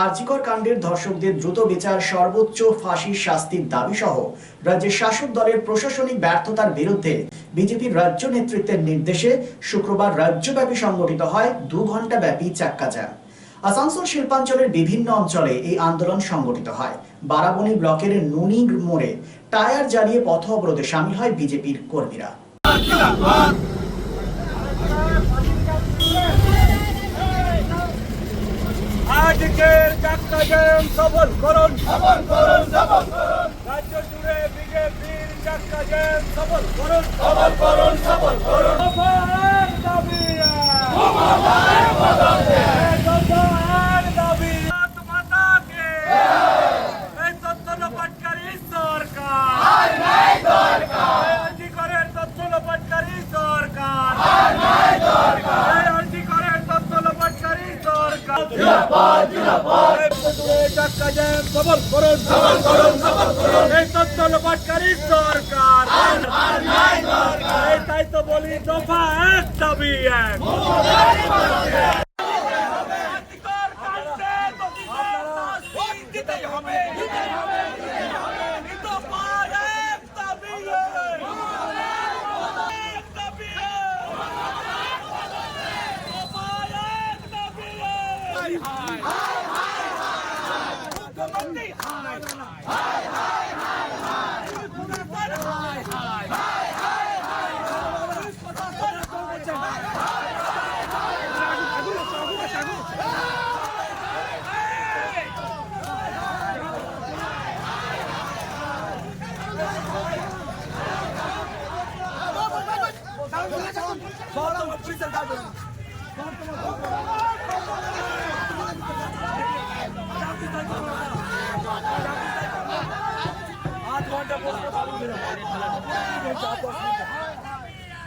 আরজিকর কাণ্ডের ধর্ষকদের দ্রুত বিচার, সর্বোচ্চ ফাঁসির শাস্তির দাবি সহ রাজ্যের শাসক দলের প্রশাসনিক ব্যর্থতার বিরুদ্ধে বিজেপির রাজ্য নেতৃত্বের নির্দেশে শুক্রবার রাজ্যব্যাপী সংগঠিত হয় দু ঘণ্টা ব্যাপী চাক্কা জ্যাম। আসানসোল শিল্পাঞ্চলের বিভিন্ন অঞ্চলে এই আন্দোলন সংগঠিত হয়। বারাবণী ব্লকের নুনি মোড়ে টায়ার জ্বালিয়ে পথ অবরোধে সামিল হয় বিজেপির কর্মীরা। আজকের চাক্কা জ্যাম সফল করুন। সফল করুন সফল করুন। রাজ্য জুড়ে বিজেপির চাক্কা জ্যাম সফল করুন। সফল করুন সফল করুন। দাবি ভারত মাতাকে এই তথ্য লোপাটকারী সরকার আর নাই দরকার এই আর্জিকরের তথ্য লোপাটকারী সরকার আর নাই দরকার এই আর্জিকরের তথ্য লোপাটকারী সরকার জিন্দাবাদ জিন্দাবাদ চাক্কা জ্যাম সফল করুন সফল করুন সফল করুন এই তথ্য লোপাটকারী সরকার তাই তো বলি দফা এক দাবি এক দিতেই হবে দিতেই হবে দিতেই হবে দফা এক দাবি এক দাবি দফা এক দাবি মুখ্যমন্ত্রী হায় হায় হায় হায়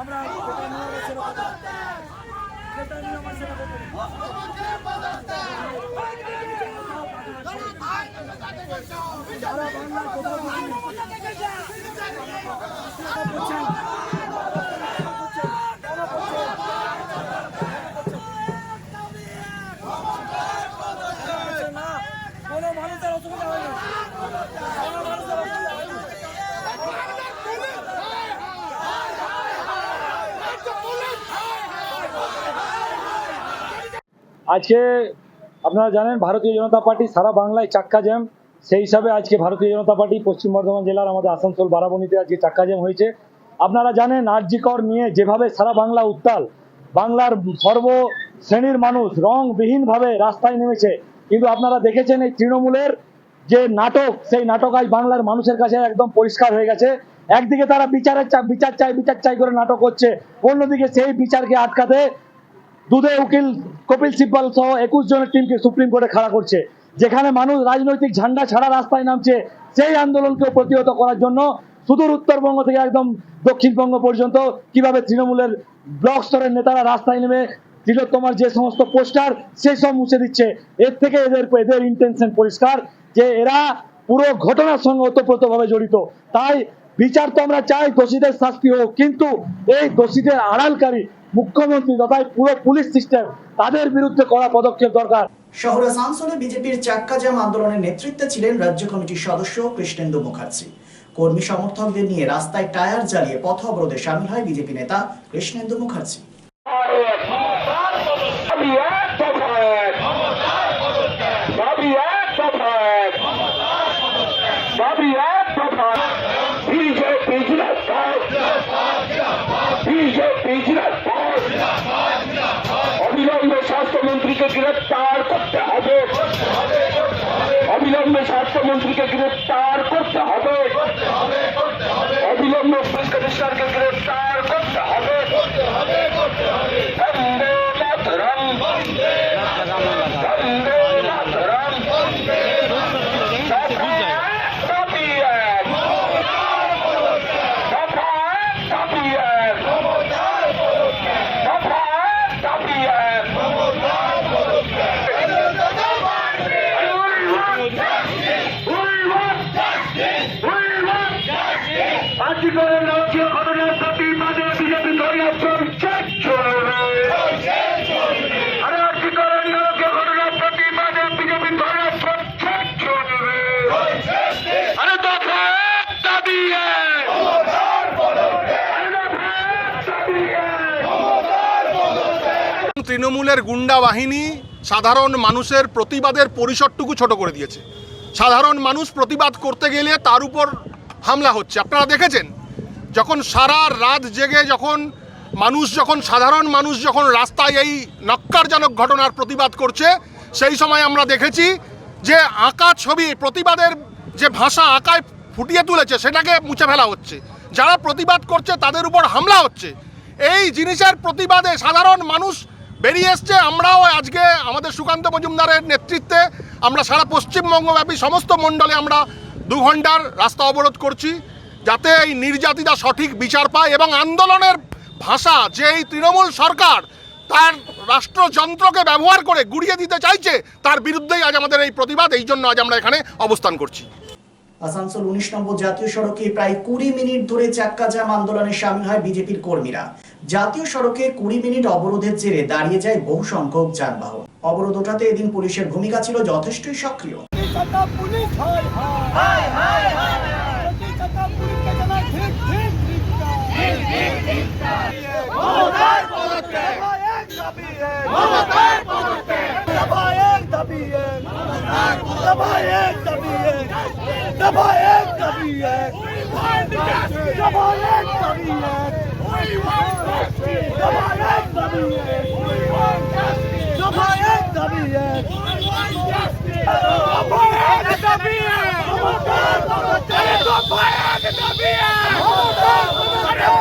আমরা যেটা নিয়ে আমরা সেটা করব। যেটা নিয়ে আমরা সেটা করব। সারা বাংলার কোথাও বলছেন না কোনো মানুষের অসুবিধা হয় না কোনো মানুষের অসুবিধা হয় না আজকে আপনারা জানেন ভারতীয় জনতা পার্টি সারা বাংলায় চাক্কা জ্যাম। সেই হিসাবে আজকে ভারতীয় জনতা পার্টি পশ্চিম বর্ধমান জেলার আমাদের আসানসোল বারাবণীতে আজকে চাক্কা জ্যাম হয়েছে। আপনারা জানেন আরজিকর নিয়ে যেভাবে সারা বাংলা উত্তাল, বাংলার সর্ব শ্রেণির মানুষ রংবিহীনভাবে রাস্তায় নেমেছে। কিন্তু আপনারা দেখেছেন এই তৃণমূলের যে নাটক, সেই নাটক আজ বাংলার মানুষের কাছে একদম পরিষ্কার হয়ে গেছে। একদিকে তারা বিচারের বিচার চাই বিচার চাই করে নাটক হচ্ছে। অন্যদিকে সেই বিচারকে আটকাতে দুধে উকিল কপিল সিব্বাল সহ একুশ জনের টিমকে সুপ্রিম কোর্টে খাড়া করছে, যেখানে মানুষ রাজনৈতিক ঝান্ডা ছাড়া রাস্তায় নামছে সেই আন্দোলনকে প্রতিহত করার জন্য সুদূর উত্তরবঙ্গ থেকে একদম দক্ষিণবঙ্গ পর্যন্ত কীভাবে তৃণমূলের ব্লক স্তরের নেতারা রাস্তায় নেমে তিলোত্তমার যে সমস্ত পোস্টার সেই সব মুছে দিচ্ছে। এর থেকে এদের এদের ইন্টেনশন পরিষ্কার যে এরা পুরো ঘটনার সঙ্গে ওতপ্রোতভাবে জড়িত। তাই বিচার তো আমরা চাই দোষীদের শাস্তি হোক, কিন্তু এই দোষীদের আড়ালকারী মুখ্যমন্ত্রী তথা পুরো পুলিশ সিস্টেম তাদের বিরুদ্ধে কড়া পদক্ষেপ দরকার। শহরে সানসনে বিজেপির চাক্কা জাম আন্দোলনের নেতৃত্বে ছিলেন রাজ্য কমিটির সদস্য কৃষ্ণেন্দু মুখার্জি। কর্মী সমর্থকদের নিয়ে রাস্তায় টায়ার জ্বালিয়ে পথ অবরোধে সামিল হয় বিজেপি নেতা কৃষ্ণেন্দু মুখার্জি। স্বাস্থ্যমন্ত্রীকে গ্রেপ্তার করতে হবে। অবিলম্বে স্বাস্থ্যমন্ত্রীকে গ্রেপ্তার করতে হবে। অবিলম্বে পুলিশ কমিশনারকে গ্রেপ্তার করতে হবে। তৃণমূলের গুন্ডা বাহিনী সাধারণ মানুষের প্রতিবাদের পরিসরটুকু ছোট করে দিয়েছে। সাধারণ মানুষ প্রতিবাদ করতে গেলে তার উপর হামলা হচ্ছে। আপনারা দেখেছেন? যখন সারা রাত জেগে যখন মানুষ যখন, সাধারণ মানুষ যখন রাস্তায় এই নক্কারজনক ঘটনার প্রতিবাদ করছে, সেই সময় আমরা দেখেছি যে আঁকা ছবি, প্রতিবাদের যে ভাষা আঁকায় ফুটিয়ে তুলেছে, সেটাকে মুছে ফেলা হচ্ছে। যারা প্রতিবাদ করছে, তাদের উপর হামলা হচ্ছে। এই জিনিসের প্রতিবাদে সাধারণ মানুষ বেরিয়ে এসছে আমরাও আজকে আমাদের সুকান্ত মজুমদারের নেতৃত্বে। আমরা সারা পশ্চিমবঙ্গব্যাপী সমস্ত মণ্ডলে আমরা দু ঘণ্টার রাস্তা অবরোধ করছি, যাতে এই নির্যাতিতা সঠিক বিচার পায় এবং আন্দোলনের ভাষা, যে এই তৃণমূল সরকার তার রাষ্ট্রযন্ত্রকে ব্যবহার করে গুড়িয়ে দিতে চাইছে, তার বিরুদ্ধেই আজ আমাদের এই প্রতিবাদ, এই জন্য আজ আমরা এখানে অবস্থান করছি। আসানসোল উনিশ নম্বর জাতীয় সড়কে প্রায় কুড়ি মিনিট ধরে চাক্কা জাম আন্দোলনে সামিল হয় বিজেপির কর্মীরা। জাতীয় সড়কে কুড়ি মিনিট অবরোধের জেরে দাঁড়িয়ে যায় বহু সংখ্যক যানবাহন। অবরোধ ওঠাতে এদিন পুলিশের ভূমিকা ছিল যথেষ্টই সক্রিয়।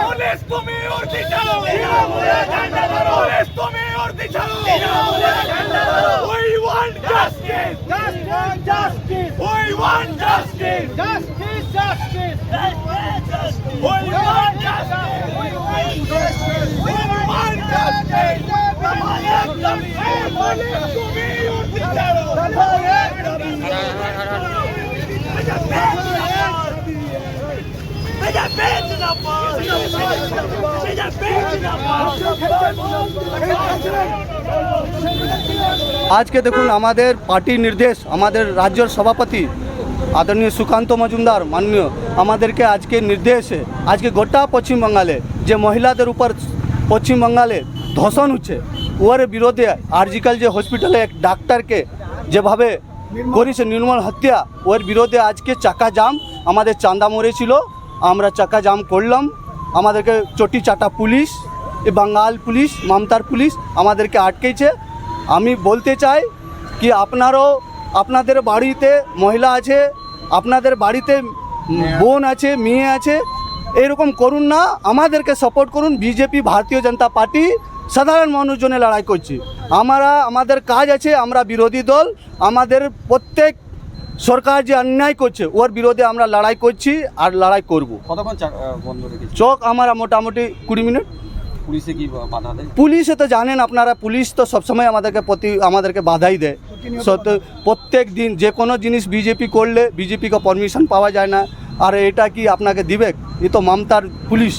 পুলিশ তুমি উর্দি চালো পুলিশ তুমি উর্দি চালো We want justice! Justice! Justice! We want justice! Justice! Justice! We want justice! We want justice! We want justice! Nabayag kami! Police তুমি উর্দি চালো নাbayag kami! Meja pecho na paz! Meja pecho na paz! আজকে দেখুন আমাদের পার্টির নির্দেশ, আমাদের রাজ্যের সভাপতি আদরণীয় সুকান্ত মজুমদার, মাননীয়, আমাদেরকে আজকে নির্দেশে, আজকে গোটা পশ্চিমবাংলালে যে মহিলাদের উপর পশ্চিমবাংলালে ধর্ষণ হচ্ছে ওর বিরোধে আর্জিক্যাল যে হসপিটালে এক ডাক্তারকে যেভাবে করেছে নির্মল হত্যা। ওর বিরোধে আজকে চাকা জাম। আমাদের চান্দা মরেছিল। আমরা চাকা জাম করলাম। আমাদেরকে চটি চাটা পুলিশ এ বাঙ্গাল পুলিশ মমতার পুলিশ আমাদেরকে আটকেছে। আমি বলতে চাই কি আপনারও আপনাদের বাড়িতে মহিলা আছে আপনাদের বাড়িতে বোন আছে মেয়ে আছে এরকম করুন না। আমাদেরকে সাপোর্ট করুন। বিজেপি ভারতীয় জনতা পার্টি সাধারণ মানুষজনে লড়াই করছি। আমরা আমাদের কাজ আছে আমরা বিরোধী দল আমাদের প্রত্যেক সরকার যে অন্যায় করছে ওর বিরোধে আমরা লড়াই করছি আর লড়াই করব। কতক্ষণ বন্ধ রেখেছে? চোখ আমরা মোটামুটি কুড়ি মিনিট। পুলিশে কি বাধা দেয়? পুলিশে তো জানেন আপনারা পুলিশ তো সবসময় আমাদেরকে প্রতি আমাদেরকে বাধাই দেয়। সত্য প্রত্যেক দিন যে কোনো জিনিস বিজেপি করলে বিজেপিকে পারমিশন পাওয়া যায় না। আর এটা কি আপনাকে দিবে? এ তো মমতার পুলিশ।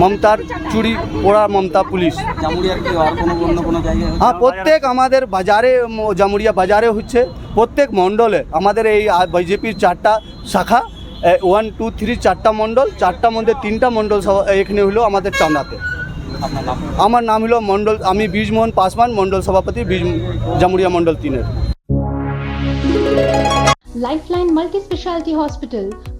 মমতার চুরি পোড়া মমতা পুলিশ? হ্যাঁ প্রত্যেক আমাদের বাজারে জামুরিয়া বাজারে হচ্ছে প্রত্যেক মণ্ডলে আমাদের এই বিজেপির চারটা শাখা ওয়ান টু থ্রি চারটা মণ্ডল চারটা মধ্যে তিনটা মণ্ডল এখানে হলো আমাদের চান্দাতে আমার নাম হলো মণ্ডল আমি বীজমোহন পাসওয়ান মণ্ডল সভাপতি বীজ জামুরিয়া মণ্ডল তিনের। Lifeline Multi Specialty Hospital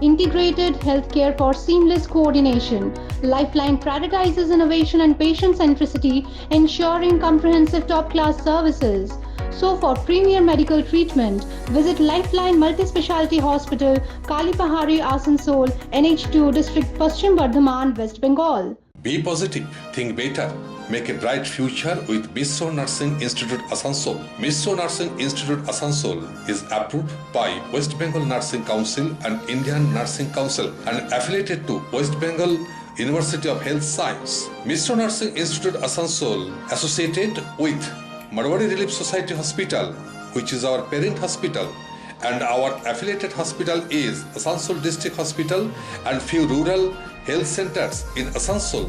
integrated healthcare for seamless coordination. Lifeline prioritizes innovation and patient centricity, ensuring comprehensive top class services. So, for premier medical treatment, visit Lifeline Multi Speciality Hospital, Kalipahari, Asansol, NH2 District, Paschim Bardhaman, West Bengal. Be positive, think better, make a bright future with Misso Nursing Institute Asansol. Misso Nursing Institute Asansol is approved by West Bengal Nursing Council and Indian Nursing Council and affiliated to West Bengal University of Health Science. Misso Nursing Institute Asansol associated with Marwari Relief Society Hospital, which is our parent hospital, and our affiliated hospital is Asansol District Hospital and few rural health centers in Asansol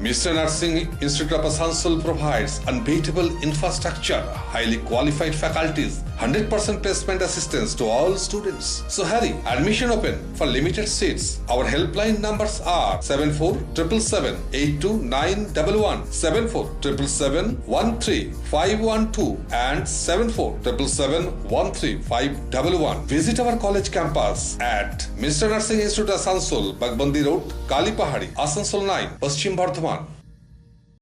Mr. Nursing Institute of Asansol provides unbeatable infrastructure, highly qualified faculties, 100% placement assistance to all students. So hurry, admission open for limited seats. Our helpline numbers are 7477 82911, 7477 13512 and 7477 Visit our college campus at Mr. Nursing Institute Asansol, Bagbandi Road, Kalipahari, Asansol 9, Paschim Bardhaman.